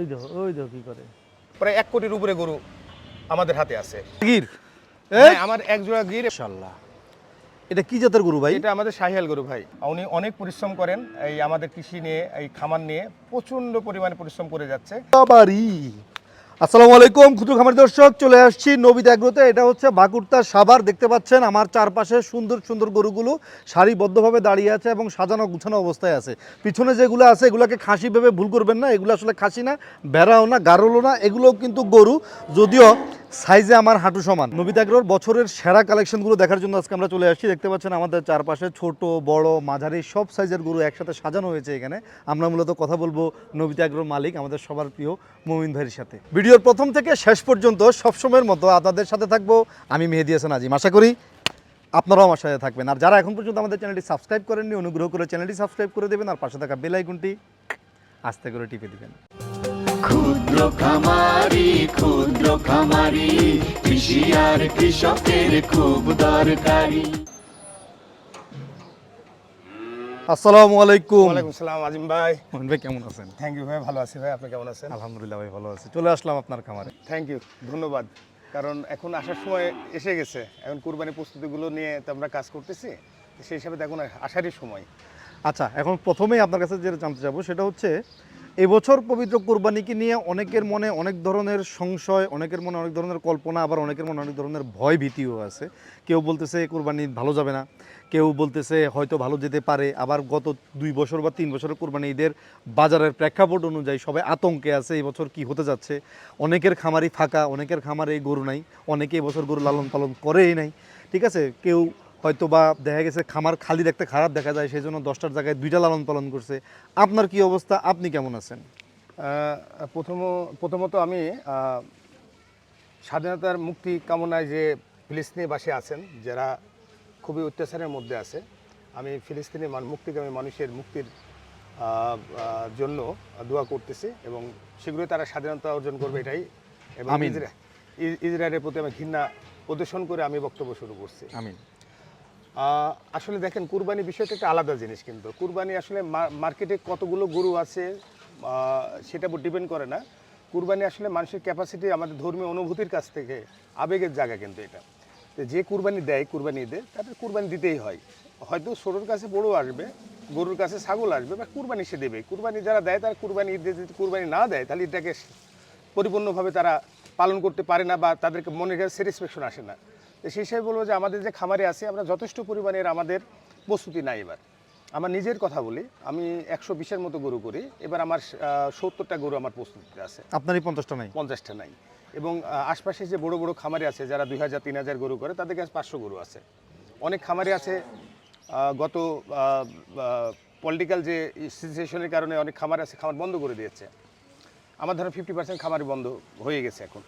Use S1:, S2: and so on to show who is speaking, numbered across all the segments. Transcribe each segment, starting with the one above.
S1: ওই দেখো ওই দেখো কি করে।
S2: প্রায় এক কোটির উপরে গরু আমাদের হাতে আছে।
S1: গির?
S2: হ্যাঁ, আমার এক জোড়া গির।
S1: ইনশাল্লাহ এটা কি জাতের গরু ভাই?
S2: এটা আমাদের শাহিয়াল গরু ভাই। উনি অনেক পরিশ্রম করেন এই আমাদের কৃষি নিয়ে এই খামার নিয়ে প্রচণ্ড পরিমাণে পরিশ্রম করে যাচ্ছে।
S1: বাবারি! আসসালামু আলাইকুম, ক্ষুদ্র খামার দর্শক, চলে আসছি নবিতা এগ্রোতে। এটা হচ্ছে বাঁকুড়তার সাবার দেখতে পাচ্ছেন আমার চারপাশে সুন্দর সুন্দর গরুগুলো সারিবদ্ধভাবে দাঁড়িয়ে আছে এবং সাজানো গুছানো অবস্থায় আছে। পিছনে যেগুলো আছে, এগুলোকে খাসি ভেবে ভুল করবেন না, এগুলো আসলে খাসি না বেড়াও না, গারলও না, এগুলোও কিন্তু গরু। যদিও সাইজে আমার হাঁটু সমান। নবিতা এগ্রোর বছরের সেরা কালেকশনগুলো দেখার জন্য আজকে আমরা চলে আসছি। দেখতে পাচ্ছেন আমাদের চারপাশে ছোট, বড়, মাঝারি সব সাইজের গরু একসাথে সাজানো হয়েছে এখানে। আমরা মূলত কথা বলব নবিতা এগ্রোর মালিক, আমাদের সবার প্রিয় মমিন ভাইয়ের সাথে। ভিডিওর প্রথম থেকে শেষ পর্যন্ত সবসময়ের মতো আপনাদের সাথে থাকব আমি মেহেদি হাসান আজিম। আশা করি আপনারাও আমার সাথে থাকবেন। আর যারা এখন পর্যন্ত আমাদের চ্যানেলটি সাবস্ক্রাইব করেননি, অনুগ্রহ করে চ্যানেলটি সাবস্ক্রাইব করে দেবেন আর পাশে থাকা বেল আইকনটি আস্তে করে টিপে দিবেন।
S3: ক্ষুদ্র খামারি ক্ষুদ্র খামারি কৃষি আর কৃষকের খুব দরকারি।
S1: আসসালামু আলাইকুম।
S2: ওয়ালাইকুম সালাম আজিম ভাই।
S1: ভাই কেমন আছেন?
S2: থ্যাংক ইউ ভাই ভালো আছি ভাই আপনি কেমন আছেন?
S1: আলহামদুলিল্লাহ ভাই ভালো আছি। চলে আসলাম আপনার খামারে।
S2: থ্যাংক ইউ ধন্যবাদ। কারণ এখন আসার সময় এসে গেছে। এখন কুরবানি প্রস্তুতিগুলো নিয়ে তো আমরা কাজ করতেছি সেই হিসাবে দেখুন আসারই সময়।
S1: আচ্ছা এখন প্রথমেই আপনার কাছে যেটা জানতে চাবো সেটা হচ্ছে এবছর পবিত্র কোরবানিকে নিয়ে অনেকের মনে অনেক ধরনের সংশয়, অনেকের মনে অনেক ধরনের কল্পনা, আবার অনেকের মনে অনেক ধরনের ভয় ভীতিও আছে। কেউ বলতেছে কোরবানি ভালো যাবে না, কেউ বলতেছে হয়তো ভালো যেতে পারে, আবার গত দুই বছর বা তিন বছরের কোরবানি ঈদের বাজারের প্রেক্ষাপট অনুযায়ী সবাই আতঙ্কে আছে এই বছর কি হতে যাচ্ছে। অনেকের খামারই ফাঁকা, অনেকের খামারে গরু নাই, অনেকে এবছর গরু লালন পালন করেই নাই, ঠিক আছে? কেউ হয়তো বা দেখা গেছে খামার খালি দেখতে খারাপ দেখা যায় সেই জন্য দশটার জায়গায় দুইটা লালন পালন করছে। আপনার কি অবস্থা? আপনি কেমন আছেন?
S2: প্রথম প্রথমত আমি স্বাধীনতার মুক্তি কামনায় যে ফিলিস্তিনিবাসী আছেন যারা খুবই অত্যাচারের মধ্যে আছে আমি ফিলিস্তিনি মান- মুক্তিকামী মানুষের মুক্তির জন্য দোয়া করতেছি এবং শীঘ্রই তারা স্বাধীনতা অর্জন করবে এটাই। এবং
S1: আমিন।
S2: ইসরা- ইসরায়েলের প্রতি আমি ঘৃণা প্রদর্শন করে আমি বক্তব্য শুরু করছি।
S1: আমি
S2: আহ, আসলে দেখেন, কুরবানি বিষয়টা একটা আলাদা জিনিস কিন্তু। কুরবানি আসলে মার্কেটে কতগুলো গরু আছে সেটা ডিপেন্ড করে না। কুরবানি আসলে মানুষের ক্যাপাসিটি আমাদের ধর্মীয় অনুভূতির কাছ থেকে আবেগের জায়গা কিন্তু এটা। তো যে কুরবানি দেয়, কুরবানি ঈদে তাদের কুরবানি দিতেই হয়। হয়তো ছোটোর কাছে বড় আসবে, গরুর কাছে ছাগল আসবে, বা কুরবানি সে দেবে। কুরবানি যারা দেয়, তারা কুরবানি ঈদে যদি কুরবানি না দেয়, তাহলে এটাকে পরিপূর্ণভাবে তারা পালন করতে পারে না বা তাদেরকে মনের কাছে স্যাটিসফ্যাকশন আসে না। তো সেই হিসাবে বলব যে আমাদের যে খামারে আছে আমরা যথেষ্ট পরিমাণের আমাদের প্রস্তুতি নাই এবার। আমার নিজের কথা বলি আমি একশো বিশের মতো গরু করি এবার আমার সত্তরটা গরু আমার প্রস্তুতিতে আছে।
S1: আপনারই পঞ্চাশটা নাই?
S2: পঞ্চাশটা নাই। এবং আশপাশে যে বড় বড় খামারে আছে যারা দুই হাজার তিন হাজার গরু করে তাদের কাছে পাঁচশো গরু আছে। অনেক খামারে আছে গত পলিটিক্যাল যে সিচুয়েশনের কারণে অনেক খামার আছে খামার বন্ধ করে দিয়েছে। আমার ধরো ফিফটি পার্সেন্ট খামারই বন্ধ হয়ে গেছে এখন।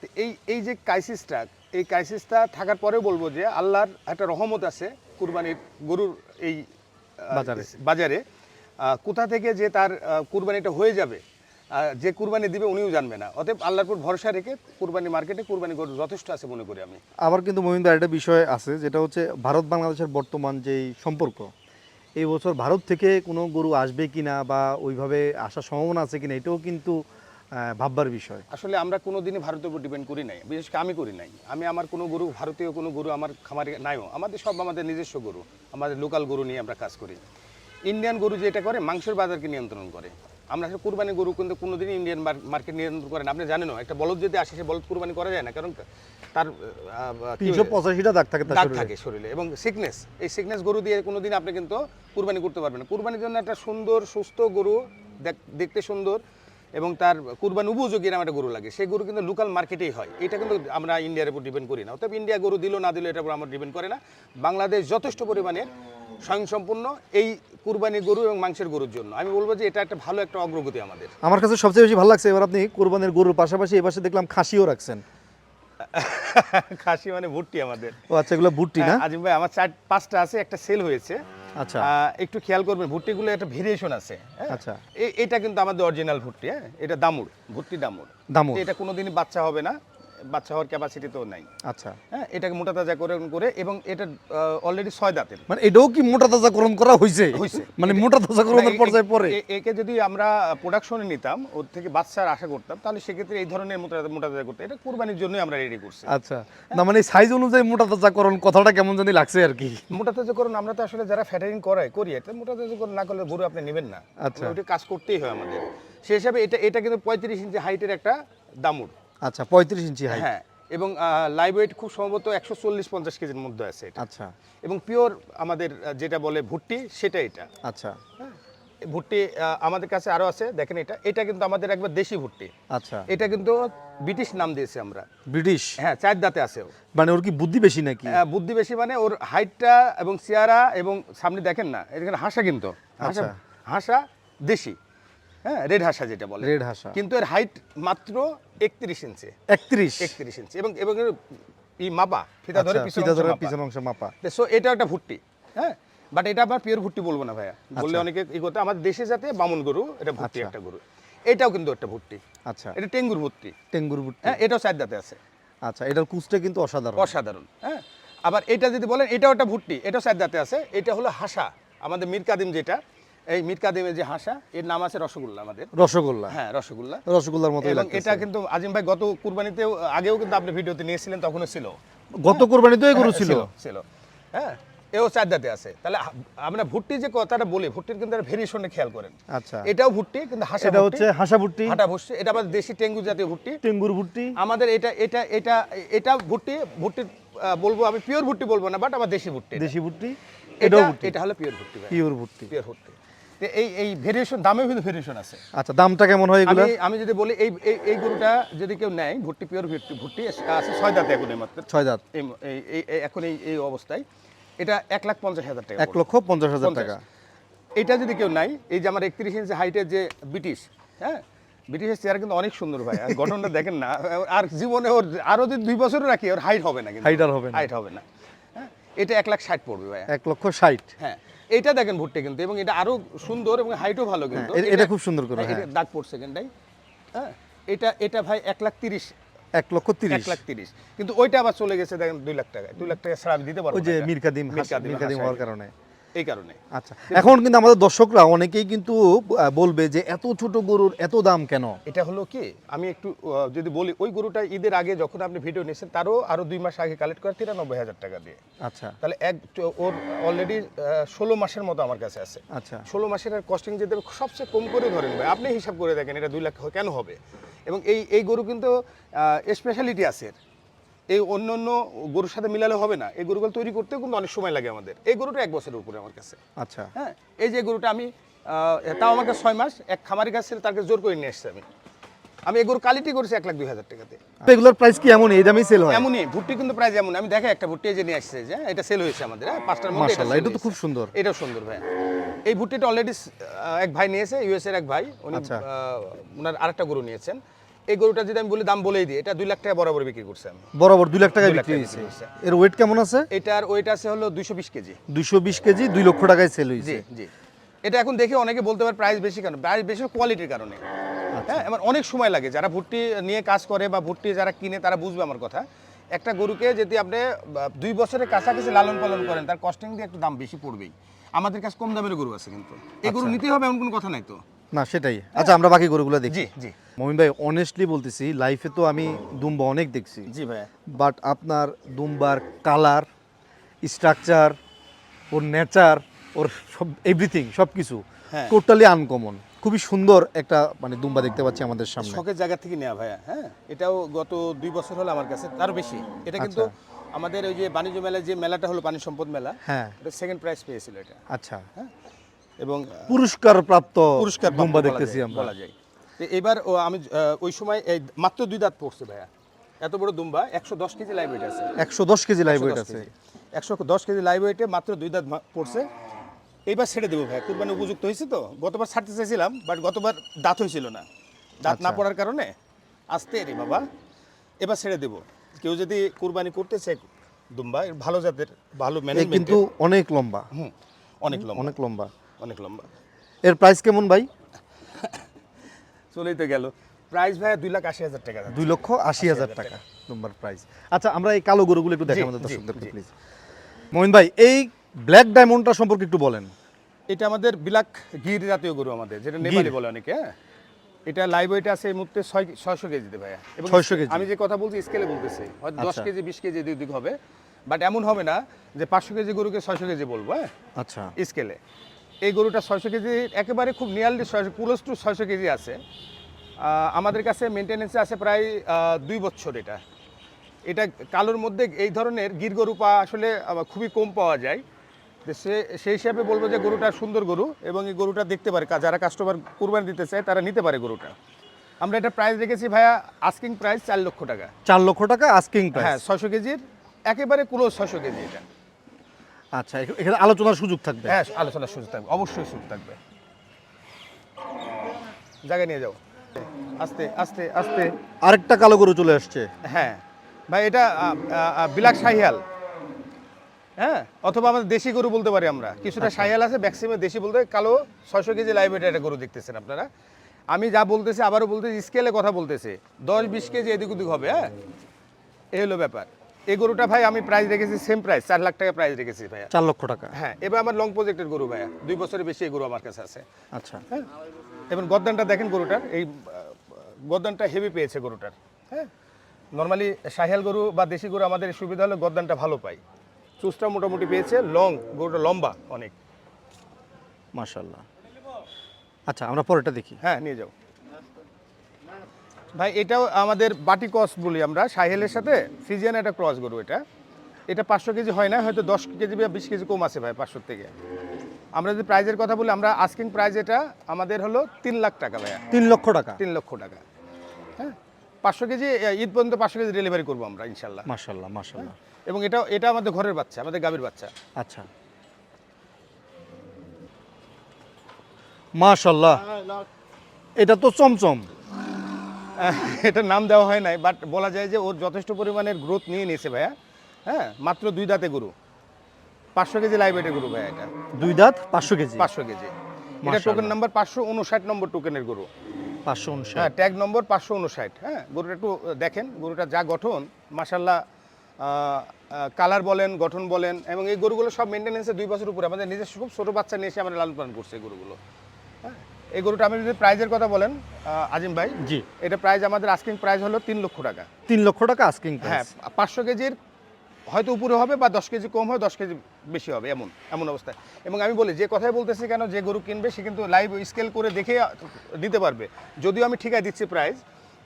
S2: তো এই এই যে ক্রাইসিসটা এই ক্রাইসিসটা থাকার পরেও বলব যে আল্লাহর একটা রহমত আছে কুরবানির গরুর এই
S1: বাজারে।
S2: বাজারে। কোথা থেকে যে তার কুরবানিটা হয়ে যাবে যে কুরবানি দিবে উনিও জানবে না। অতএব আল্লাহর উপর ভরসা রেখে কুরবানি মার্কেটে কুরবানি গরু যথেষ্ট আছে মনে করি আমি।
S1: আবার কিন্তু মহিন্দার একটা বিষয় আছে যেটা হচ্ছে ভারত বাংলাদেশের বর্তমান যেই সম্পর্ক এই বছর ভারত থেকে কোনো গরু আসবে কিনা বা ওইভাবে আসার সম্ভাবনা আছে কিনা এটাও কিন্তু ভাববার বিষয়।
S2: আসলে আমরা কোনো দিনই ভারতের উপর ডিপেন্ড করি নাই। বিশেষ করে আমি করি নাই। আমি আমার কোনো গরু ভারতীয় কোনো গরু আমার খামারে নাইও। আমাদের সব আমাদের নিজস্ব গরু। আমাদের লোকাল গরু নিয়ে আমরা কাজ করি। ইন্ডিয়ান গরু যেটা করে মাংসের বাজারকে নিয়ন্ত্রণ করে। আমরা আসলে কুরবানি গরু কিন্তু কোনোদিনই ইন্ডিয়ান মার্কেট নিয়ন্ত্রণ করে না। আপনি জানেন একটা বলদ যদি আসে সে বলদ কুরবানি করা যায় না? কারণ তার
S1: তিনশো পঁচাশিটা দাগ থাকে
S2: দাগ
S1: শরীরে।
S2: থাকে শরীরে। এবং সিকনেস এই সিকনেস গরু দিয়ে কোনোদিন আপনি কিন্তু কুরবানি করতে পারবেন না। কুরবানির জন্য একটা সুন্দর সুস্থ গরু দেখ- দেখতে সুন্দর। এবং তার কুরবানি উপযোগী এরকম একটা গরু লাগে। সেই গরু কিন্তু লোকাল মার্কেটেই হয়। এটা কিন্তু আমরা ইন্ডিয়ার উপর ডিপেন্ড করি না। অতএব ইন্ডিয়া গরু দিল না দিল এটার উপর আমরা ডিপেন্ড করে না। বাংলাদেশ যথেষ্ট পরিমাণে স্বয়ংসম্পূর্ণ এই কুরবানি গরু এবং মাংসের গরুর জন্য। আমি বলব যে এটা একটা ভালো একটা অগ্রগতি আমাদের।
S1: আমার কাছে সবচেয়ে বেশি ভালো লাগছে এবার আপনি কোরবানের গরুর পাশাপাশি এপাশে দেখলাম খাসিও রাখছেন।
S2: খাসি মানে ভুট্টি আমাদের।
S1: ও আচ্ছা এগুলো ভুট্টি না?
S2: হ্যাঁ, আজিম ভাই আমার চার পাঁচটা আছে একটা সেল হয়েছে।
S1: আচ্ছা
S2: একটু খেয়াল করবেন ভুট্টিগুলো একটা ভেরিয়েশন আছে হ্যাঁ?
S1: আচ্ছা।
S2: এটা কিন্তু আমাদের অরিজিনাল ভুট্টি হ্যাঁ এটা দামুর ভুট্টি দামুর
S1: দামুর।
S2: এটা কোনোদিনই বাচ্চা হবে না বাচ্চা হওয়ার ক্যাপাসিটি তো নাই।
S1: আচ্ছা।
S2: হ্যাঁ এটাকে মোটা তাজাকরণ করে এবং এটা অলরেডি ছয় দাঁতের।
S1: মানে এটাও কি মোটা তাজাকরণ করা হয়েছে
S2: হইছে।
S1: মানে মোটা তাজাকরণের
S2: না, এ-
S1: পর্যায়ে পড়ে।
S2: একে যদি আমরা প্রোডাকশনে নিতাম ওর থেকে বাচ্চার আশা করতাম তাহলে সেক্ষেত্রে এই ধরনের মোটা মোটা তাজা করতে এটা কুরবানির জন্যই আমরা রেডি করছি।
S1: আচ্ছা। না মানে সাইজ অনুযায়ী মোটা তাজাকরণ কথাটা কেমন জানি লাগছে আর কি।
S2: মোটা তাজাকরণ আমরা তো আসলে যারা ফ্যাটারিং করাই করি এটা মোটা তাজাকরণ না করলে গরু আপনি নেবেন না।
S1: আচ্ছা।
S2: ওটা কাজ করতেই হয় আমাদের। সেই হিসাবে এটা এটা কিন্তু পঁয়ত্রিশ ইঞ্চি হাইটের একটা দামুর
S1: আচ্ছা পঁয়ত্রিশ ইঞ্চি হাইট
S2: হ্যাঁ এবং লাইভ ওয়েট খুব সম্ভবত একশো চল্লিশ পঞ্চাশ কেজির মধ্যে আছে এটা।
S1: আচ্ছা।
S2: এবং পিওর আমাদের যেটা বলে ভুট্টি সেটা এটা।
S1: আচ্ছা।
S2: হ্যাঁ ভুট্টি আমাদের কাছে আরও আছে দেখেন এটা। এটা কিন্তু আমাদের একবার দেশি ভুট্টি।
S1: আচ্ছা।
S2: এটা কিন্তু ব্রিটিশ নাম দিয়েছি আমরা।
S1: ব্রিটিশ?
S2: হ্যাঁ চার দাঁতে আছে।
S1: মানে ওর কি বুদ্ধি বেশি নাকি?
S2: বুদ্ধি বেশি মানে ওর হাইটটা এবং চেয়ারা এবং সামনে দেখেন না এখানে হাসা কিন্তু। হাসা
S1: আচ্ছা।
S2: হাসা দেশি। হ্যাঁ রেড হাসা যেটা বলে।
S1: রেড হাসা।
S2: কিন্তু এর হাইট মাত্র একত্রিশ ইঞ্চি।
S1: একত্রিশ?
S2: একত্রিশ ইঞ্চি। এবং এবং এর ই মাপা ফিতা ধরে
S1: আচ্ছা ফিতা ধরে পিছন অংশ মাপা।
S2: সো এটা একটা ভুট্টি হ্যাঁ? বাট এটা আবার পিওর ভুট্টি বলব না ভাইয়া।
S1: আচ্ছা।
S2: বললে অনেকে ই করতে আমাদের দেশে যাতে বামুন গরু এটা ভুট্টি একটা গরু। এটাও কিন্তু একটা ভুট্টি।
S1: আচ্ছা।
S2: এটা টেঙ্গুর ভুট্টি।
S1: টেঙ্গুর বুট্টি
S2: হ্যাঁ এটাও চার দাঁতে আছে।
S1: আচ্ছা এটার কুচটা কিন্তু অসাধারণ।
S2: অসাধারণ হ্যাঁ? আবার এটা যদি বলেন এটাও একটা ভুট্টি এটাও চার দাঁতে আছে। এটা হলো হাসা আমাদের মীর কাদিম যেটা। এই মীর কাদিমের যে হাসা এর নাম আছে রসগোল্লা আমাদের।
S1: রসগোল্লা।
S2: হ্যাঁ রসগোল্লা।
S1: রসগোল্লার মতো
S2: এবং এটা কিন্তু আজিম ভাই গত কুরবানিতে আগেও কিন্তু আপনি ভিডিওতে নিয়েছিলেন তখনও ছিল।
S1: গত কোরবানিতে এই গরু
S2: হ্যাঁ,
S1: ছিল
S2: ছিল। হ্যাঁ এও চার আছে। তাহলে আমরা ভুট্টি যে কথাটা বলি ভুট্টির কিন্তু ভেরিয়েশনে খেয়াল করেন।
S1: আচ্ছা।
S2: এটাও ভুট্টি কিন্তু হাসা
S1: এটা হচ্ছে হাসা ভুট্টি।
S2: হাটা ভুট্টি এটা আমাদের দেশি টেঙ্গু জাতীয় ভুট্টি।
S1: টেঙ্গুর ভুট্টি।
S2: আমাদের এটা এটা এটা এটা ভুট্টি ভুট্টি আহ, বলব আমি পিওর ভুট্টি বলব না বাট আমার দেশি ভুট্টি।
S1: দেশি ভুট্টি
S2: এটা
S1: এটাও ভুট্টি।
S2: এটা হলো pure Bhutti
S1: pure Bhutti.
S2: Pure Bhutti. এই এই ভেরিয়েশন দামেও কিন্তু ভেরিয়েশন আছে।
S1: আচ্ছা দামটা কেমন হয় এগুলো?
S2: আমি যদি বলি এই এই- গরুটা যদি কেউ নেয় ভুট্টি পিওর ভুট্টি ভুট্টি আছে ছয় দাঁতে এখন এই মাত্র।
S1: ছয় দাঁত।
S2: এই এখন এই এই অবস্থায়। এটা এক লাখ পঞ্চাশ হাজার টাকা
S1: এক লক্ষ পঞ্চাশ হাজার টাকা।
S2: এটা যদি কেউ নাই এই যে আমার একত্রিশ ইঞ্চি হাইটের যে ব্রিটিশ হ্যাঁ? ব্রিটিশের চেয়ার কিন্তু অনেক সুন্দর ভাই। আর গঠনটা দেখেন না আর জীবনে ওর আরও যদি দুই বছর রাখি ওর হাইট হবে না কিন্তু।
S1: Height আর হবে না।
S2: হাইট হবে না। হ্যাঁ? এটা এক লাখ ষাট পড়বে ভাই
S1: এক লক্ষ ষাট।
S2: হ্যাঁ। এটা দেখেন ভুট্টে কিন্তু এবং এটা আরও সুন্দর এবং হাইটও ভালো কিন্তু।
S1: হ্যাঁ, এটা খুব সুন্দর করে,
S2: হ্যাঁ। দাগ পড়ছে কিন্তু হ্যাঁ এটা এটা ভাই এক লাখ তিরিশ।
S1: এক লক্ষ তিরিশ।
S2: এক লাখ তিরিশ। কিন্তু ওইটা আবার চলে গেছে দেখেন দুই লাখ টাকা দুই লাখ টাকা ছাড়া আমি দিতে পারব
S1: ওই যে। কাদিম
S2: মীর কাদিম
S1: হওয়ার কারণে।
S2: এই কারণে।
S1: আচ্ছা এখন কিন্তু আমাদের দর্শকরা অনেকেই কিন্তু বলবে যে এত ছোট গরুর এত দাম কেন?
S2: এটা হলো কি আমি একটু যদি বলি ওই গরুটা ঈদের আগে যখন আপনি ভিডিও নিয়েছেন তারও আরও দুই মাস আগে কালেক্ট করে তিরানব্বই হাজার টাকা দিয়ে।
S1: আচ্ছা।
S2: তাহলে এক ওর অলরেডি ষোলো মাসের মতো আমার কাছে আছে।
S1: আচ্ছা।
S2: ষোলো মাসের আর কস্টিং যেতে সবচেয়ে কম করে ধরেন ভাই আপনি হিসাব করে দেখেন এটা দুই লাখ কেন হবে? এবং এই এই গরু কিন্তু স্পেশালিটি আছে। এই অন্য অন্য গরুর সাথে মিলালে হবে না। এই গরুগুলো তৈরি করতেও কিন্তু অনেক সময় লাগে আমাদের। এই গরুটা এক বছরের উপরে আমার কাছে।
S1: আচ্ছা।
S2: হ্যাঁ? এই যে গরুটা আমি তাও আমার কাছে ছয় মাস এক খামারের কাছে তাকে জোর করে নিয়ে এসেছি আমি। আমি এই গরু কালিটি করেছি এক লাখ দুই হাজার টাকাতে।
S1: এগুলোর প্রাইস কি এমন এই দামেই সেল হয়?
S2: এমনই। ভুট্টি কিন্তু প্রাইস এমন আমি দেখে একটা ভুট্টি যে নিয়ে আসছে যে হ্যাঁ, এটা সেল হয়েছে আমাদের হ্যাঁ পাঁচটার মধ্যে এটা
S1: মাশাআল্লাহ এটা তো খুব সুন্দর।
S2: এটাও সুন্দর ভাই। এই ভুট্টিটা অলরেডি এক ভাই নিয়েছে ইউএস এর এক ভাই। উনি
S1: আচ্ছা।
S2: ওনার আরেকটা গরু নিয়েছেন। এই গরুটা যদি আমি বলি দাম বলেই দিই এটা দুই লাখ টাকা বরাবর বিক্রি করছে আমি।
S1: বরাবর দুই লাখ
S2: টাকা বিক্রি হয়েছে।
S1: এর ওয়েট কেমন আছে?
S2: এটার ওইটা আছে হলো দুইশো বিশ কেজি।
S1: দুইশো বিশ কেজি দুই লক্ষ টাকায় সেল হয়েছে।
S2: জি জি। এটা এখন দেখে অনেকে বলতে পারে প্রাইস বেশি কেন? প্রাইস বেশি কোয়ালিটির কারণে।
S1: আচ্ছা।
S2: হ্যাঁ আমার অনেক সময় লাগে। যারা ভুট্টি নিয়ে কাজ করে বা ভুট্টি যারা কিনে তারা বুঝবে আমার কথা। একটা গরুকে যদি আপনি দুই বছরের কাছাকাছি লালন পালন করেন তার কস্টিং দিয়ে একটু দাম বেশি পড়বেই। আমাদের কাছে কম দামের গরু আছে কিন্তু। এই গরু নিতেই হবে এমন কোনো কথা নাই তো।
S1: না সেটাই। আচ্ছা আমরা বাকি গরুগুলো দেখি।
S2: জি জি।
S1: মমিন ভাই অনেস্টলি বলতেছি লাইফে তো আমি দুম্বা অনেক দেখছি।
S2: জি ভাইয়া।
S1: বাট আপনার দুম্বার colour structure or nature or সব এভরিথিং সব কিছু। টোটালি আনকমন খুবই সুন্দর একটা মানে দুম্বা দেখতে পাচ্ছি আমাদের সামনে।
S2: শখের জায়গা থেকে নেওয়া ভাইয়া হ্যাঁ? এটাও গত দুই বছর হলো আমার কাছে তার বেশি। এটা কিন্তু আমাদের ওই যে বাণিজ্য মেলা যে মেলাটা হলো পানি সম্পদ মেলা
S1: হ্যাঁ।
S2: এটা সেকেন্ড প্রাইজ পেয়েছিল এটা।
S1: আচ্ছা।
S2: হ্যাঁ? এবং
S1: পুরস্কার প্রাপ্ত
S2: পুরস্কার
S1: দুম্বা দেখতেছি আমরা।
S2: বলা যায়। এবার আমি ওই সময় এই মাত্র দুই দাঁত পড়ছে ভাইয়া। এত বড় দুম্বা একশো দশ কেজি লাইভ ওয়েট আছে।
S1: একশো দশ কেজি লাইভ ওয়েট আছে।
S2: একশো দশ কেজি লাইভ ওয়েটে মাত্র দুই দাঁত পড়ছে। এইবার ছেড়ে দেবো ভাই কুরবানি উপযুক্ত হয়েছে তো? গতবার ছাড়তে চাইছিলাম বাট গতবার দাঁত হয়েছিল না। দাঁত না
S1: আচ্ছা।
S2: পড়ার কারণে আসতে রে বাবা। এবার ছেড়ে দেবো। কেউ যদি কুরবানি করতে চায় দুম্বা ভালো জাতের ভালো ম্যানেজমেন্ট
S1: কিন্তু অনেক লম্বা।
S2: হুম অনেক লম্বা।
S1: অনেক লম্বা।
S2: অনেক লম্বা।
S1: এর প্রাইস কেমন ভাই?
S2: চলেই তো গেল। প্রাইস ভাই দুই লাখ আশি হাজার টাকা।
S1: দুই লক্ষ আশি হাজার টাকা নম্বর প্রাইস আচ্ছা আমরা এই কালো গরুগুলো একটু
S2: জি,
S1: দর্শকদেরকে প্লিজ মমিন ভাই এই ব্ল্যাক ডায়মন্ডটা সম্পর্কে একটু বলেন।
S2: এটা আমাদের বিলাক গির জাতীয় গরু আমাদের যেটা নেপালি বলে অনেকে হ্যাঁ? এটা লাইভ ওয়েট আছে এই মুহূর্তে ছয় ছয়শো কেজিতে ভাইয়া। এবং
S1: 600 কেজি।
S2: আমি যে কথা বলছি স্কেলে বলতেছি হয়তো দশ
S1: আচ্ছা।
S2: কেজি বিশ কেজি এদিক ওদিক হবে বাট এমন হবে না যে পাঁচশো কেজি গরুকে ছয়শো কেজি বলব হ্যাঁ?
S1: আচ্ছা।
S2: স্কেলে এই গরুটা ছয়শো কেজি একেবারে খুব নিয়ারলি ছয়শো ক্লোজ টু ছয়শো কেজি আছে। আমাদের কাছে মেনটেনেন্সে আছে প্রায় দুই বছর এটা। এটা কালোর মধ্যে এই ধরনের গির গরু পাওয়া আসলে খুবই কম পাওয়া যায়। সে সেই হিসাবে বলব যে গরুটা সুন্দর গরু এবং এই গরুটা দেখতে পারে যারা কাস্টমার কোরবানি দিতে চায় তারা নিতে পারে গরুটা। আমরা এটা প্রাইস রেখেছি ভাইয়া আস্কিং প্রাইস চার লক্ষ টাকা।
S1: চার লক্ষ টাকা আস্কিং
S2: হ্যাঁ ছয়শো কেজির একেবারে ক্লোজ ছয়শো কেজি এটা।
S1: আচ্ছা এখানে আলোচনার সুযোগ থাকবে।
S2: হ্যাঁ আলোচনার সুযোগ থাকবে অবশ্যই সুযোগ থাকবে। জায়গায় নিয়ে যাও। আস্তে আস্তে আস্তে।
S1: আরেকটা কালো গরু চলে আসছে।
S2: হ্যাঁ ভাই এটা বিলাক শাহিয়াল। হ্যাঁ অথবা আমাদের দেশি গরু বলতে পারি আমরা। কিছুটা শাহিয়াল আছে ম্যাক্সিমাম দেশি বলতে কালো ছয়শো কেজি লাইভ একটা গরু দেখতেছেন আপনারা। আমি যা বলতেছি আবারও বলতেছি স্কেলে কথা বলতেছে। দশ বিশ কেজি এদিক ওদিক হবে হ্যাঁ? এই হলো ব্যাপার। এই গরুটা ভাই আমি প্রাইস রেখেছি সেম প্রাইস চার লাখ টাকা প্রাইস রেখেছি ভাইয়া।
S1: চার লক্ষ টাকা।
S2: হ্যাঁ এবার আমার লং প্রজেক্টের গরু ভাইয়া দুই বছরের বেশি এই গরু আমার কাছে আছে।
S1: আচ্ছা।
S2: হ্যাঁ এবং গদ্দানটা দেখেন গরুটার এই গদ্দানটা হেভি পেয়েছে গরুটার। হ্যাঁ নর্মালি সাহেল গরু বা দেশি গরু আমাদের সুবিধা হলে গদ্দানটা ভালো পাই চুসটা মোটামুটি পেয়েছে লং গরুটা লম্বা অনেক।
S1: মাশাল্লাহ আচ্ছা আমরা পরেরটা দেখি।
S2: হ্যাঁ নিয়ে যাও। ভাই এটাও আমাদের বাটি ক্রস বলি আমরা সাহেলের সাথে ফিজিয়ান একটা ক্রস গরু এটা। এটা পাঁচশো কেজি হয় না হয়তো দশ কেজি বা বিশ কেজি কম আছে ভাই পাঁচশোর থেকে। আমরা যদি প্রাইজের কথা বলি আমরা আস্কিং প্রাইজ এটা আমাদের হলো তিন লাখ টাকা ভাইয়া।
S1: তিন লক্ষ টাকা?
S2: তিন লক্ষ টাকা। হ্যাঁ? পাঁচশো কেজি ঈদ পর্যন্ত পাঁচশো কেজি ডেলিভারি করব আমরা ইনশাল্লাহ।
S1: মাশাল্লাহ মাশাল্লাহ।
S2: এবং এটা এটা আমাদের ঘরের বাচ্চা আমাদের গাভীর বাচ্চা।
S1: আচ্ছা। মাশাল্লাহ। এটা তো চমচম।
S2: এটার নাম দেওয়া হয় নাই বাট বলা যায় যে ওর যথেষ্ট পরিমাণের গ্রোথ নিয়ে নিয়েছে ভাইয়া। হ্যাঁ মাত্র দুই দাঁতে গরু। পাঁচশো কেজি লাইভ লাইব্রেরি গরু ভাইয়া এটা।
S1: দুই দাঁত পাঁচশো কেজি?
S2: পাঁচশো কেজি। এটা। টোকেন নাম্বার পাঁচশো উনষাট নম্বর টোকেনের গরু।
S1: পাঁচশো উনষাট।
S2: হ্যাঁ ট্যাগ নম্বর পাঁচশো উনষাট। হ্যাঁ গরুটা একটু দেখেন গরুটা যা গঠন মাসাল্লাহ কালার বলেন গঠন বলেন এবং এই গরুগুলো সব মেনটেন্যান্সে দুই বছর উপরে। আমাদের নিজস্ব খুব ছোটো বাচ্চা নিয়ে এসে আমরা লালন পালন করছে এই গরুগুলো। এই গরুটা আপনি যদি প্রাইজের কথা বলেন আজিম ভাই
S1: জি।
S2: এটা প্রাইস আমাদের আস্কিং প্রাইস হলো তিন লক্ষ টাকা।
S1: তিন লক্ষ টাকা আস্কিং
S2: হ্যাঁ পাঁচশো কেজির হয়তো উপরে হবে বা দশ কেজি কম হয় দশ কেজি বেশি হবে এমন এমন অবস্থায়। এবং আমি বলি যে কথাই বলতেছি কেন যে গরু কিনবে সে কিন্তু লাইভ স্কেল করে দেখে দিতে পারবে। যদিও আমি ঠিকায় দিচ্ছি প্রাইস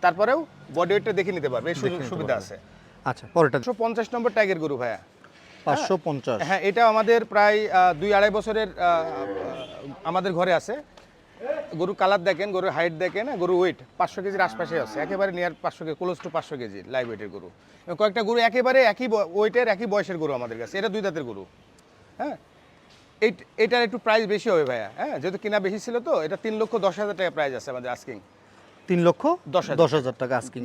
S2: তারপরেও বডি ওয়েটটা দেখে নিতে পারবে এই সুযোগ সুবিধা আছে।
S1: আচ্ছা পরেরটা।
S2: একশো পঞ্চাশ নম্বর ট্যাগের গরু ভাইয়া।
S1: পাঁচশো পঞ্চাশ।
S2: হ্যাঁ এটা আমাদের প্রায় দুই আড়াই বছরের আমাদের ঘরে আছে। গরু কালার দেখেন গরুর হাইট দেখেন গরু ওয়েট পাঁচশো কেজির আশপাশে আছে একেবারে নিয়ার পাঁচশো কেজি ক্লোজ টু পাঁচশো কেজি লাইভ ওয়েটের গরু। এবং কয়েকটা গরু একেবারে একই ওয়েটের একই বয়সের গরু আমাদের কাছে এটা দুই দাঁতের গরু হ্যাঁ। এই এটার একটু প্রাইস বেশি হবে ভাইয়া হ্যাঁ যেহেতু কিনা বেশি ছিল তো এটা তিন লক্ষ দশ হাজার টাকা প্রাইস আছে আমাদের আস্কিং
S1: তিন লক্ষ
S2: দশ।
S1: দশ হাজার টাকা আস্কিং।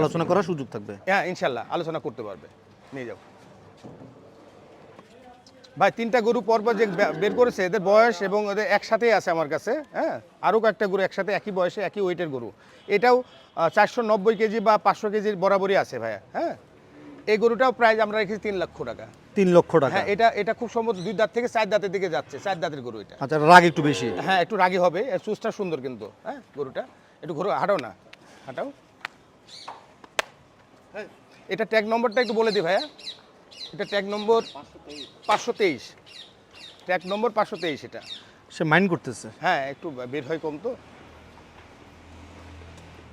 S1: আলোচনা করার সুযোগ থাকবে।
S2: হ্যাঁ ইনশাল্লাহ আলোচনা করতে পারবে। নিয়ে যাও। ভাই তিনটা গরু পরপর যে বের করেছে এদের বয়স এবং এদের একসাথেই আছে আমার কাছে হ্যাঁ? আরও কয়েকটা গরু একসাথে একই বয়সে একই ওয়েটের গরু। এটাও চারশো নব্বই কেজি বা পাঁচশো কেজির বরাবরই আছে ভাইয়া হ্যাঁ? এই গরুটাও প্রাইস আমরা রেখেছি তিন লক্ষ টাকা।
S1: তিন লক্ষ টাকা।
S2: হ্যাঁ এটা এটা খুব সম্ভবত দুই দাঁত থেকে চার দাঁতের দিকে যাচ্ছে চার দাঁতের গরু এটা।
S1: আচ্ছা রাগ একটু বেশি।
S2: হ্যাঁ একটু রাগি হবে এর সুন্দর কিন্তু হ্যাঁ গরুটা। একটু ঘুরো হাঁটাও না হাঁটাও। এটা ট্যাগ নম্বরটা একটু বলে দিই ভাইয়া। এটা ট্যাগ নম্বর পাঁচশো তেইশ। ট্যাগ নম্বর পাঁচশো তেইশ এটা।
S1: সে মাইন্ড করতেছে।
S2: হ্যাঁ একটু বের হয় কম তো।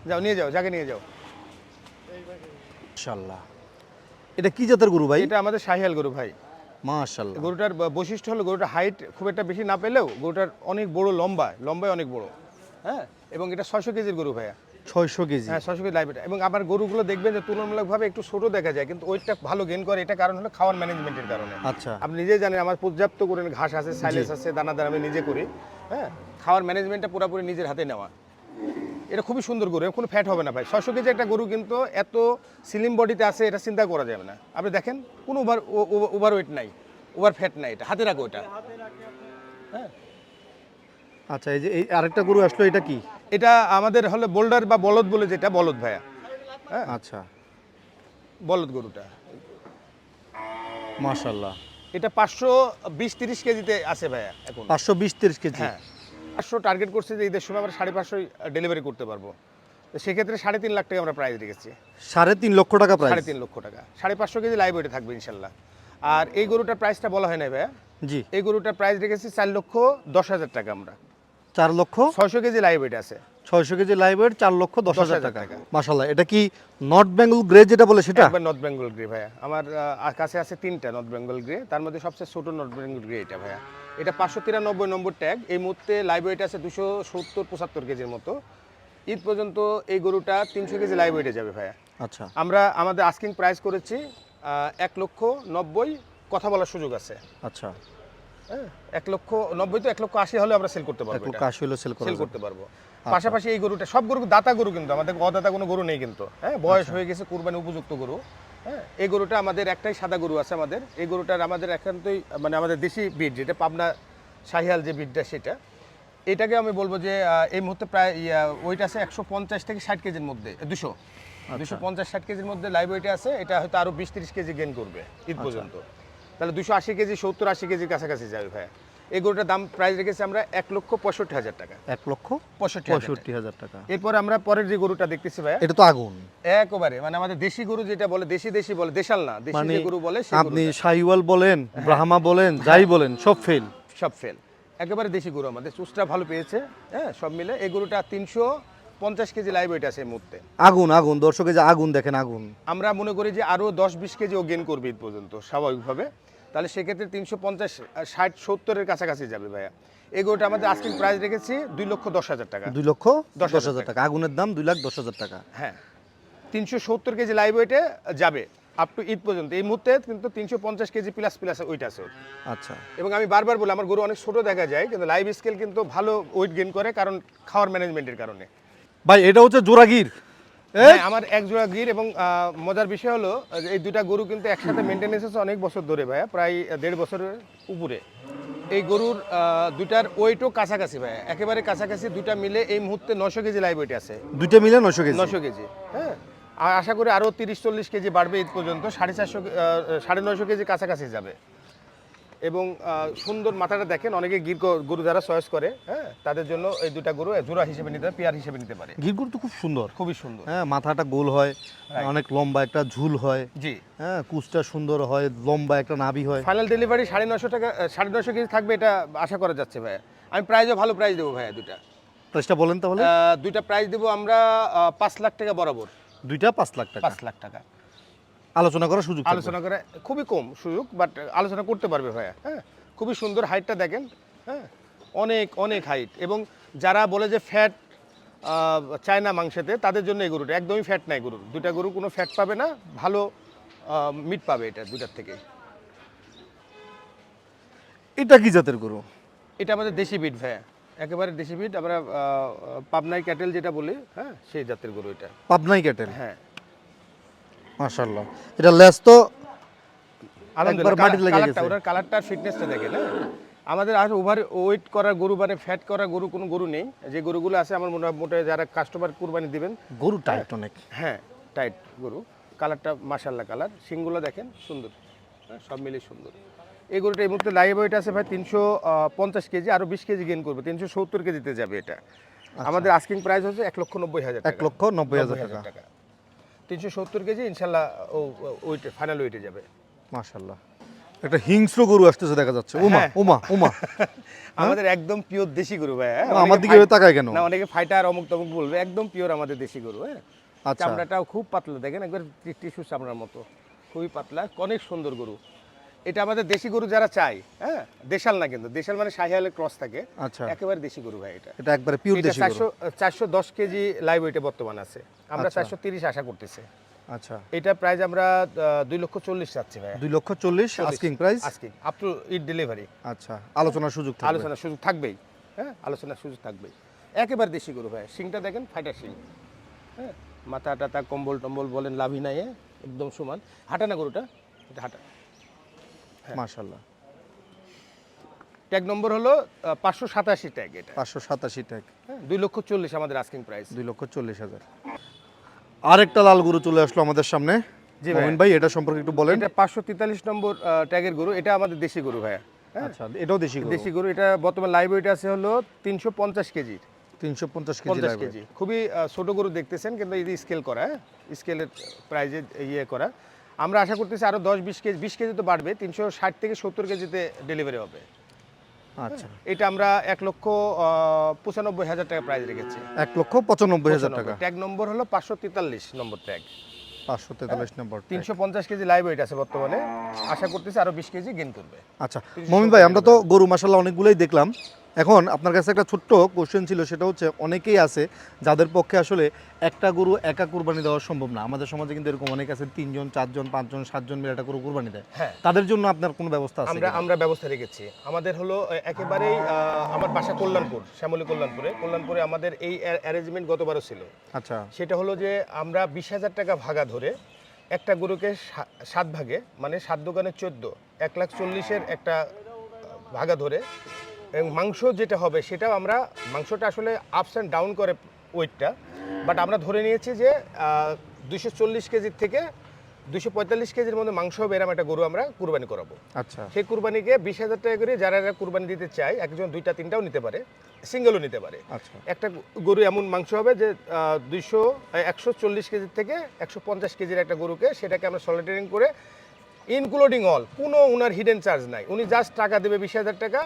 S2: যাও নিয়ে যাও যাকে নিয়ে যাও।
S1: মাশাল্লাহ এটা কি জাতের গরু ভাই?
S2: এটা আমাদের শাহিয়াল গরু ভাই।
S1: মাশাল্লাহ
S2: গরুটার বৈশিষ্ট্য হলো গরুটার হাইট খুব একটা বেশি না পেলেও গরুটার অনেক বড় লম্বা লম্বায় অনেক বড়। হ্যাঁ এবং এটা ছয়শো কেজির গরু ভাইয়া।
S1: ছয়শো কেজি।
S2: হ্যাঁ ছশো কেজি লাইভ এবং আবার গরুগুলো দেখবেন যে তুলনামূলকভাবে একটু ছোট দেখা যায় কিন্তু ওইটা ভালো গেন করে এটা কারণ হলো খাওয়ার ম্যানেজমেন্টের কারণে।
S1: আচ্ছা।
S2: আপনি নিজেই জানেন আমার পর্যাপ্ত করে ঘাস আছে সাইলেন্স আছে দানাদার আমি নিজে করি হ্যাঁ? খাওয়ার ম্যানেজমেন্টটা পুরোপুরি নিজের হাতে নেওয়া। এটা খুবই সুন্দর গরু কোনো ফ্যাট হবে না ভাই। ছশো কেজি একটা গরু কিন্তু এত সিলিম বডিতে আছে এটা চিন্তা করা যাবে না। আপনি দেখেন কোনো ওভার ওভার ওয়েট নাই ওভার ফ্যাট নাই এটা হাতে রাখো এটা। হ্যাঁ?
S1: আচ্ছা এই যে এই আরেকটা গরু আসলো এটা কি?
S2: এটা আমাদের হলো বোল্ডার বা বলদ বলে যেটা বলদ ভাইয়া। হ্যাঁ?
S1: আচ্ছা।
S2: বলদ গরুটা।
S1: মাশাল্লাহ
S2: এটা পাঁচশো বিশ তিরিশ কেজিতে আছে ভাইয়া এখন।
S1: পাঁচশো বিশ তিরিশ কেজি।
S2: হ্যাঁ। পাঁচশো টার্গেট করছে যে ঈদের সময় আমরা সাড়ে পাঁচশোই ডেলিভারি করতে পারব। তো সেক্ষেত্রে সাড়ে তিন লাখ টাকা আমরা প্রাইস রেখেছি।
S1: সাড়ে তিন লক্ষ টাকা
S2: সাড়ে
S1: প্রাইস
S2: তিন লক্ষ টাকা। সাড়ে পাঁচশো কেজি লাইভ ওয়েটে থাকবে ইনশাল্লাহ। আর এই গরুটার প্রাইসটা বলা হয় না ভাইয়া?
S1: জি।
S2: এই গরুটার প্রাইস রেখেছি চার লক্ষ দশ হাজার টাকা আমরা।
S1: চার লক্ষ
S2: ছয়শো কেজি লাইভ ওয়েট আছে।
S1: ছয়শো কেজি লাইভের চার লক্ষ দশ হাজার টাকা। মাশাল্লাহ এটা কি নর্থ বেঙ্গল গ্রে যেটা বলে সেটা?
S2: একবার নর্থ বেঙ্গল গ্রে ভাইয়া। আমার কাছে আছে তিনটা নর্থ বেঙ্গল গ্রে তার মধ্যে সবচেয়ে ছোট নর্থ বেঙ্গল গ্রে এটা ভাইয়া। এটা পাঁচশো তিরানব্বই নম্বর ট্যাগ এই মুহূর্তে লাইভ ওয়েট আছে দুশো সত্তর পঁচাত্তর কেজির মতো। ঈদ পর্যন্ত এই গরুটা তিনশো কেজি লাইভ ওয়েটে যাবে ভাইয়া।
S1: আচ্ছা।
S2: আমরা আমাদের আস্কিং প্রাইস করেছি এক লক্ষ নব্বই কথা বলার সুযোগ আছে।
S1: আচ্ছা।
S2: এক লক্ষ নব্বই তো এক লক্ষ আশি হলে আমরা সেল করতে
S1: এক লক্ষ আশি হলে সেল করা
S2: সেল করতে পারব। পাশাপাশি এই গরুটা সব গরু দাতা গরু কিন্তু আমাদের অদাতা কোনো গরু নেই কিন্তু হ্যাঁ? বয়স হয়ে গেছে কুরবানি উপযুক্ত গরু হ্যাঁ? এই গরুটা আমাদের একটাই সাদা গরু আছে আমাদের। এই গরুটার আমাদের একান্তই মানে আমাদের দেশি বিট যেটা পাবনা শাহিয়াল যে বিটটা সেটা। এটাকে আমি বলব যে এই মুহূর্তে প্রায় ওইটা আছে একশো পঞ্চাশ থেকে ষাট কেজির মধ্যে দুশো। দুশো পঞ্চাশ ষাট কেজির মধ্যে লাইভ ওয়েটে আছে এটা হয়তো আরও বিশ তিরিশ কেজি গেন করবে ঈদ পর্যন্ত। তাহলে দুশো আশি কেজি সত্তর আশি কেজির কাছাকাছি যাবে ভাই এই গরুটার দাম প্রাইস রেখেছি আমরা এক লক্ষ পঁয়ষট্টি হাজার টাকা।
S1: এক লক্ষ
S2: পঁয়ষট্টি হাজার
S1: পঁয়ষট্টি হাজার টাকা।
S2: এরপর আমরা পরের যে গরুটা দেখতেছি ভাইয়া
S1: এটা তো আগুন।
S2: একেবারে মানে আমাদের দেশি গরু যেটা বলে দেশি দেশি বলে দেশাল না দেশি
S1: মানে
S2: যে গরু বলে
S1: আপনি। শাহিওয়াল বলেন ব্রাহ্মা বলেন যাই বলেন সব ফেল
S2: সব ফেল একেবারে দেশি গরু আমাদের চুষটা ভালো পেয়েছে হ্যাঁ সব মিলে। এই গরুটা তিনশো পঞ্চাশ কেজি লাইভ ওয়েট আছে এই মুহূর্তে।
S1: আগুন আগুন দর্শকে যে আগুন দেখেন আগুন।
S2: আমরা মনে করি যে আরও দশ বিশ কেজি ও গেন করবে পর্যন্ত স্বাভাবিকভাবে। তাহলে সেক্ষেত্রে তিনশো পঞ্চাশ ষাট সত্তরের কাছাকাছি যাবে ভাইয়া। এই গরুটা আমাদের আজকে প্রাইস রেখেছি দুই লক্ষ দশ হাজার টাকা।
S1: দুই লক্ষ
S2: দশ হাজার
S1: টাকা। আগুনের দাম দুই লাখ দশ হাজার টাকা।
S2: হ্যাঁ। তিনশো সত্তর কেজি লাইভ ওয়েটে যাবে আপ টু ঈদ পর্যন্ত। এই মুহূর্তে কিন্তু তিনশো পঞ্চাশ কেজি প্লাস প্লাস ওইট আছে
S1: আচ্ছা।
S2: এবং আমি বারবার বলি আমার গরু অনেক ছোট দেখা যায় কিন্তু লাইভ স্কেল কিন্তু ভালো ওয়েট গেইন করে কারণ খাওয়ার ম্যানেজমেন্টের কারণে।
S1: ভাই এটা হচ্ছে জোড়াগির
S2: হ্যাঁ, আমার এক জোড়া গির এবং মজার বিষয় হলো এই দুটা গরু কিন্তু একসাথে মেনটেনেন্স আছে অনেক বছর ধরে ভাইয়া প্রায় দেড় বছরের উপরে। এই গরুর দুটার ওয়েটও কাছাকাছি ভাইয়া একেবারে কাছাকাছি দুটা মিলে এই মুহূর্তে নশো কেজি লাইভ ওয়েট আছে।
S1: দুইটা মিলে নশো কেজি?
S2: নশো কেজি হ্যাঁ। আর আশা করি আরও তিরিশ চল্লিশ কেজি বাড়বে ঈদ পর্যন্ত সাড়ে চারশো সাড়ে নয়শো কেজি কাছাকাছি যাবে। এবং সুন্দর মাথাটা দেখেন অনেকে গির গরু যারা চয়েস করে হ্যাঁ তাদের জন্য এই দুটা গরু জোড়া হিসেবে নিতে পেয়ার হিসেবে নিতে পারে।
S1: গির গরু তো খুব সুন্দর।
S2: খুবই সুন্দর।
S1: হ্যাঁ মাথাটা গোল হয় অনেক লম্বা একটা ঝুল হয়।
S2: জি।
S1: হ্যাঁ কুচটা সুন্দর হয় লম্বা একটা নাভি হয়।
S2: ফাইনাল ডেলিভারি সাড়ে নশো টাকা সাড়ে নশো কেজি থাকবে এটা আশা করা যাচ্ছে ভাইয়া। আমি প্রাইজও ভালো প্রাইজ দেবো ভাইয়া দুটা
S1: প্রাইসটা বলেন তাহলে।
S2: দুইটা প্রাইজ দেবো আমরা পাঁচ লাখ টাকা বরাবর।
S1: দুইটা পাঁচ লাখ টাকা।
S2: পাঁচ লাখ টাকা।
S1: আলোচনা করার সুযোগ
S2: আলোচনা করে খুবই কম সুযোগ বাট আলোচনা করতে পারবে ভাইয়া হ্যাঁ? খুবই সুন্দর হাইটটা দেখেন হ্যাঁ? অনেক অনেক হাইট এবং যারা বলে যে ফ্যাট চায় না মাংসেতে তাদের জন্য এই গরুটা একদমই ফ্যাট নাই গরুর। দুটা গরু কোনো ফ্যাট পাবে না ভালো মিট পাবে এটা দুটার থেকে।
S1: এটা কি জাতের গরু?
S2: এটা আমাদের দেশি বিট ভাইয়া। একেবারে দেশি বিট আমরা পাবনাই ক্যাটেল যেটা বলি হ্যাঁ সেই জাতের গরু এটা।
S1: পাবনাই ক্যাটেল
S2: হ্যাঁ।
S1: মাশাল্লাহ এটা লেস তো
S2: আলহামদুলিল্লাহ
S1: মাটিতে লেগে
S2: কালারটা
S1: গেছে।
S2: ওটার কালারটার ফিটনেসটা দেখেন হ্যাঁ? আমাদের আর ওভার ওয়েট করা গরু মানে ফ্যাট করা গরু কোনো গরু নেই। যে গরুগুলো আছে আমার মোটামুটি যারা কাস্টমার কুরবানি দিবেন
S1: গরু টাইট অনেক।
S2: হ্যাঁ টাইট গরু। কালারটা মাশাল্লাহ কালার। শিংগুলো দেখেন সুন্দর। হ্যাঁ সব মিলে সুন্দর। এই গরুটা এই মুহূর্তে লাইভ ওয়েট আছে ভাই তিনশো পঞ্চাশ কেজি আরও বিশ কেজি গেন করবে। তিনশো সত্তর কেজিতে যাবে এটা। আমাদের আস্কিং প্রাইস হচ্ছে এক লক্ষ নব্বই হাজার
S1: এক লক্ষ নব্বই হাজার টাকা।
S2: তিনশো সত্তর কেজি ইনশাল্লাহ ও ওইটে ফাইনাল ওয়েটে যাবে
S1: মাশাল্লাহ একটা হিংস্র গরু আসতেছে দেখা যাচ্ছে উমা
S2: হ্যাঁ।
S1: উমা উমা
S2: আমাদের একদম পিওর দেশি গরু ভাই হ্যাঁ?
S1: আমার দিকে তাকায় কেন?
S2: না অনেকে ফাইটার অমুক তমুক বলবে একদম পিওর আমাদের দেশি গরু হ্যাঁ
S1: আচ্ছা।
S2: চামড়াটাও খুব পাতলা দেখেন একবার টিস্যু চামড়ার মতো খুবই পাতলা অনেক সুন্দর গরু এটা আমাদের দেশি গরু যারা চায় হ্যাঁ? দেশাল না কিন্তু দেশাল মানে শাহিয়ালের ক্রস থাকে।
S1: আচ্ছা।
S2: একেবারে দেশি গরু ভাই এটা।
S1: এটা একবারে পিওর দেশি গরু।
S2: চারশো চারশো দশ কেজি লাইভ ওয়েটে বর্তমান আছে। আমরা
S1: আচ্ছা।
S2: চারশো তিরিশ আশা করতেছি।
S1: আচ্ছা।
S2: এটা প্রাইস আমরা আহ, দুই লক্ষ চল্লিশ চাচ্ছি ভাই।
S1: দুই লক্ষ চল্লিশ আস্কিং প্রাইস
S2: আজকে আপ টু ইট ডেলিভারি
S1: আচ্ছা আলোচনার সুযোগ থাকবে।
S2: আলোচনার সুযোগ থাকবেই। হ্যাঁ আলোচনার সুযোগ থাকবেই। একেবারে দেশি গরু ভাই। শিংটা দেখেন ফাইটার শিং। হ্যাঁ মাথা টাতা কম্বল টম্বল বলেন লাভি নাই হ্যাঁ? একদম সমান। হাঁটা না গরুটা? এটা হাঁটা।
S1: মাশাল্লাহ
S2: ট্যাগ নম্বর হলো পাঁচশো সাতাশি ট্যাগ এটা।
S1: পাঁচশো সাতাশি
S2: হ্যাঁ দুই লক্ষ চল্লিশ আমাদের আস্কিং প্রাইস
S1: দুই লক্ষ চল্লিশ হাজার। আরেকটা লাল গরু চলে আসলো আমাদের সামনে।
S2: জি।
S1: মোমিন ভাই এটা সম্পর্কে একটু বলেন।
S2: এটা পাঁচশো তেতাল্লিশ নম্বর ট্যাগের গরু। এটা আমাদের দেশি গরু ভাইয়া। হ্যাঁ।
S1: আচ্ছা এটাও দেশি গরু।
S2: দেশি গরু। এটা বর্তমান লাইভ ওয়েট আছে হলো তিনশো পঞ্চাশ কেজির
S1: তিনশো পঞ্চাশ কেজি
S2: পঞ্চাশ কেজি। খুবই ছোট গরু দেখতেছেন কিন্তু এই স্কেল করা হ্যাঁ স্কেলের প্রাইজে ইয়ে করা। আমরা আশা করতেছি আরও দশ বিশ কেজি বিশ কেজি তো বাড়বে তিনশো ষাট থেকে সত্তর কেজিতে ডেলিভারি হবে।
S1: আচ্ছা।
S2: এটা আমরা এক লক্ষ পঁচানব্বই হাজার টাকা প্রাইজ রেখেছি।
S1: এক লক্ষ পঁচানব্বই হাজার টাকা।
S2: ট্যাগ নম্বর হলো পাঁচশো তেতাল্লিশ নম্বর ট্যাগ
S1: পাঁচশো তেতাল্লিশ নম্বর
S2: তিনশো পঞ্চাশ কেজি লাইভ ওয়েট আছে বর্তমানে। আশা করতেছি আরও বিশ কেজি গেন করবে।
S1: আচ্ছা মমিন ভাই আমরা তো গরু মাসাল্লাহ অনেকগুলোই দেখলাম। এখন আপনার কাছে একটা ছোট্ট কোশ্চেন ছিল সেটা হচ্ছে অনেকেই আছে যাদের পক্ষে আসলে একটা গরু একা কুরবানি দেওয়া সম্ভব না। আমাদের সমাজে কিন্তু এরকম অনেক আছে তিনজন চারজন পাঁচজন সাতজন মিলে একটা গরু কুরবানি দেয়।
S2: হ্যাঁ।
S1: তাদের জন্য আপনার কোনো ব্যবস্থা আছে
S2: আমরা? আমরা ব্যবস্থা রেখেছি। আমাদের হলো একেবারেই আমার বাসা কল্যাণপুর শ্যামলী কল্যাণপুরে। কল্যাণপুরে আমাদের এই অ্যারেঞ্জমেন্ট গতবারও ছিল।
S1: আচ্ছা।
S2: সেটা হলো যে আমরা বিশ হাজার টাকা ভাগা ধরে একটা গরুকে সাত ভাগে মানে সাত দোকানে চোদ্দ এক লাখ চল্লিশের একটা ভাগা ধরে এবং মাংস যেটা হবে সেটাও আমরা মাংসটা আসলে আপস অ্যান্ড ডাউন করে ওয়েটটা বাট আমরা ধরে নিয়েছি যে দুশো চল্লিশ কেজির থেকে দুশো পঁয়তাল্লিশ কেজির মধ্যে মাংস হবে এরকম একটা গরু আমরা কুরবানি করাবো।
S1: আচ্ছা।
S2: সেই কুরবানিকে বিশ হাজার টাকা করে যারা যারা কুরবানি দিতে চায় একজন দুইটা তিনটাও নিতে পারে সিঙ্গেলও নিতে পারে।
S1: আচ্ছা।
S2: একটা গরু এমন মাংস হবে যে দুইশো একশো চল্লিশ কেজির থেকে একশো পঞ্চাশ কেজির একটা গরুকে সেটাকে আমরা সলিটারিং করে ইনক্লুডিং অল কোনো উনার হিডেন চার্জ নাই। উনি জাস্ট টাকা দেবে বিশ হাজার টাকা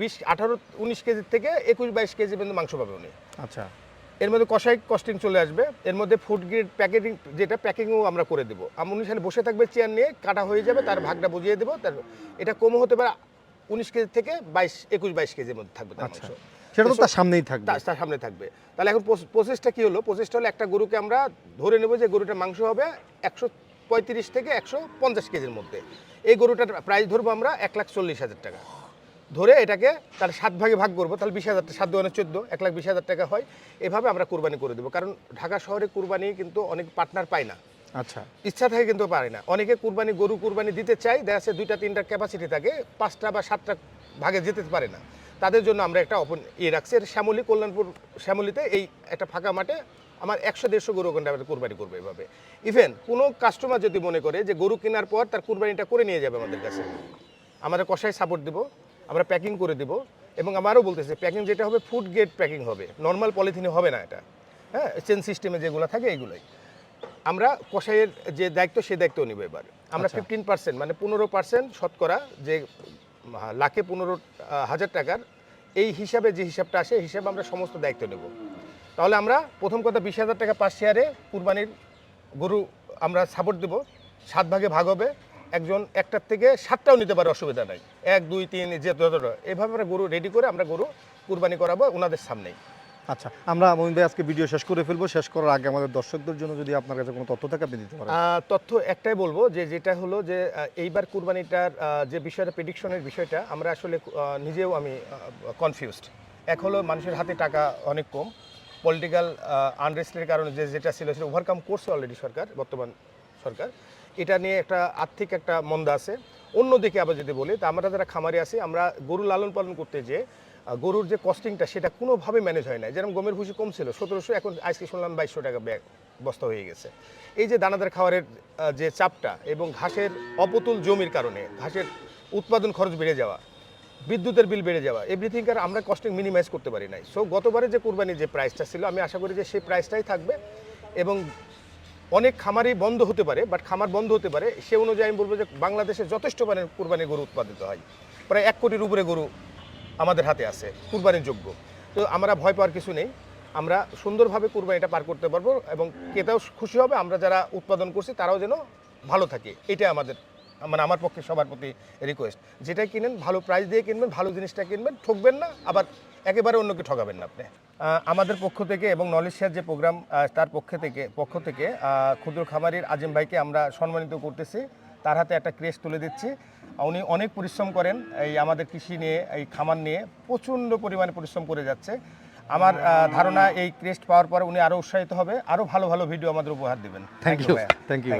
S2: বিশ আঠারো উনিশ কেজির থেকে একুশ বাইশ কেজি পর্যন্ত মাংস পাবে উনি।
S1: আচ্ছা।
S2: এর মধ্যে কষাই কস্টিং চলে আসবে। এর মধ্যে ফুড গ্রেড প্যাকেটিং যেটা প্যাকিংও আমরা করে দেবো। আমি উনি খালি বসে থাকবে চেয়ার নিয়ে কাটা হয়ে যাবে তার ভাগটা বুঝিয়ে দেবো তার এটা কমও হতে পারে উনিশ কেজি থেকে বাইশ একুশ বাইশ কেজির মধ্যে থাকবে তার
S1: আচ্ছা।
S2: মাংস।
S1: সেটা তো তার সামনেই থাকবে।
S2: তার তার সামনে থাকবে। তাহলে এখন প্রসেসটা কি হলো? প্রসেসটা হলো একটা গরুকে আমরা ধরে নেব যে গরুটার মাংস হবে একশো পঁয়ত্রিশ থেকে একশো পঞ্চাশ কেজির মধ্যে। এই গরুটার প্রাইস ধরবো আমরা এক লাখ চল্লিশ হাজার টাকা। ধরে এটাকে তার সাত ভাগে ভাগ করব তাহলে বিশ হাজার সাত দোকানে চোদ্দ এক লাখ বিশ হাজার টাকা হয়। এভাবে আমরা কুরবানি করে দেবো। কারণ ঢাকা শহরে কুরবানি কিন্তু অনেক পার্টনার পায় না।
S1: আচ্ছা।
S2: ইচ্ছা থাকে কিন্তু পারে না। অনেকে কুরবানি গরু কুরবানি দিতে চাই দেখা যাচ্ছে দুইটা তিনটা ক্যাপাসিটি থাকে পাঁচটা বা সাতটা ভাগে যেতে পারে না। তাদের জন্য আমরা একটা অপন ইয়ে রাখছি। এটা শ্যামলী কল্যাণপুর শ্যামলীতে এই একটা ফাঁকা মাঠে আমার একশো দেড়শো গরু ওখানটা কুরবানি করবে এভাবে। ইভেন কোনো কাস্টমার যদি মনে করে যে গরু কেনার পর তার কুরবানিটা করে নিয়ে যাবে আমাদের কাছে আমাদের কষাই সাপোর্ট দিব। আমরা প্যাকিং করে দিব এবং আমারও বলতেছে প্যাকিং যেটা হবে ফুড গ্রেড প্যাকিং হবে। নর্মাল পলিথিনে হবে না এটা। হ্যাঁ চেন সিস্টেমে যেগুলো থাকে এগুলোই আমরা কষাইয়ের যে দায়িত্ব সেই দায়িত্ব নিব এবার। আমরা
S1: আচ্ছা।
S2: ফিফটিন পার্সেন্ট মানে পনেরো পার্সেন্ট শতকরা যে লাখে পনেরো হাজার টাকার এই হিসাবে যে হিসাবটা আসে হিসাবে আমরা সমস্ত দায়িত্ব নেব। তাহলে আমরা প্রথম কথা বিশ হাজার টাকা পার শেয়ারে কুরবানির গরু আমরা সাপোর্ট দেব। সাত ভাগে ভাগ হবে। একজন একটার থেকে সাতটাও নিতে পারে অসুবিধা নাই। এক দুই তিন যে যতটা এভাবে আমরা গরু রেডি করে আমরা গরু কুরবানি করাবো ওনাদের সামনেই।
S1: আচ্ছা আমরা মোমিন ভাই আজকে ভিডিও শেষ করে ফেলব। শেষ করার আগে আমাদের দর্শকদের জন্য যদি আপনার কাছে কোনো তথ্য থাকে আপনি দিতে পারেন।
S2: তথ্য একটাই বলব যে যেটা হলো যে এইবার কুরবানিটার যে বিষয়টা প্রেডিকশনের বিষয়টা আমরা আসলে নিজেও আমি কনফিউজড এক হলো মানুষের হাতে টাকা অনেক কম। পলিটিক্যাল আনরেস্টের কারণে যে যেটা ছিল সেটা ওভারকাম করছে অলরেডি সরকার বর্তমান সরকার। এটা নিয়ে একটা আর্থিক একটা মন্দা আছে। অন্যদিকে আবার যদি বলি তা আমরা যারা খামারে আছি আমরা গরু লালন পালন করতে যে গরুর যে কস্টিংটা সেটা কোনোভাবে ম্যানেজ হয় না যেরকম গমের ভুষি কম ছিল সতেরোশো এখন আজকে শুনলাম বাইশশো টাকা ব্যাগ বস্তা হয়ে গেছে। এই যে দানাদার আহ, যে চাপটা এবং ঘাসের অপতুল জমির কারণে ঘাসের উৎপাদন খরচ বেড়ে যাওয়া বিদ্যুতের বিল বেড়ে যাওয়া এভরিথিং আর আমরা কস্টিং মিনিমাইজ করতে পারি নাই। সো গতবারে যে কুরবানির যে প্রাইসটা ছিল আমি আশা করি যে সেই প্রাইসটাই থাকবে এবং অনেক খামারই বন্ধ হতে পারে বাট খামার বন্ধ হতে পারে। সে অনুযায়ী আমি বলব যে বাংলাদেশে যথেষ্ট মানে কুরবানির গরু উৎপাদিত হয়। প্রায় এক কোটির উপরে গরু আমাদের হাতে আছে কুরবানির যোগ্য তো আমরা ভয় পাওয়ার কিছু নেই। আমরা সুন্দরভাবে কুরবানিটা পার করতে পারব এবং ক্রেতাও খুশি হবে, আমরা যারা উৎপাদন করছি তারাও যেন ভালো থাকে। এটা আমাদের মানে আমার পক্ষে সবার প্রতি রিকোয়েস্ট যেটা কিনেন, ভালো প্রাইস দিয়ে কিনবেন, ভালো জিনিসটা কিনবেন, ঠকবেন না, আবার একেবারে অন্যকে ঠকাবেন না আপনি। আমাদের পক্ষ থেকে এবং নলেজ শেয়ার যে প্রোগ্রাম তার পক্ষ থেকে পক্ষ থেকে ক্ষুদ্র খামারির আজিম ভাইকে আমরা সম্মানিত করতেছি। তার হাতে একটা ক্রেস্ট তুলে দিচ্ছি। উনি অনেক পরিশ্রম করেন এই আমাদের কৃষি নিয়ে এই খামার নিয়ে প্রচণ্ড পরিমাণে পরিশ্রম করে যাচ্ছে। আমার ধারণা এই ক্রেস্ট পাওয়ার পর উনি আরও উৎসাহিত হবে আরও ভালো ভালো ভিডিও আমাদের উপহার দেবেন।
S1: Thank you. Thank you.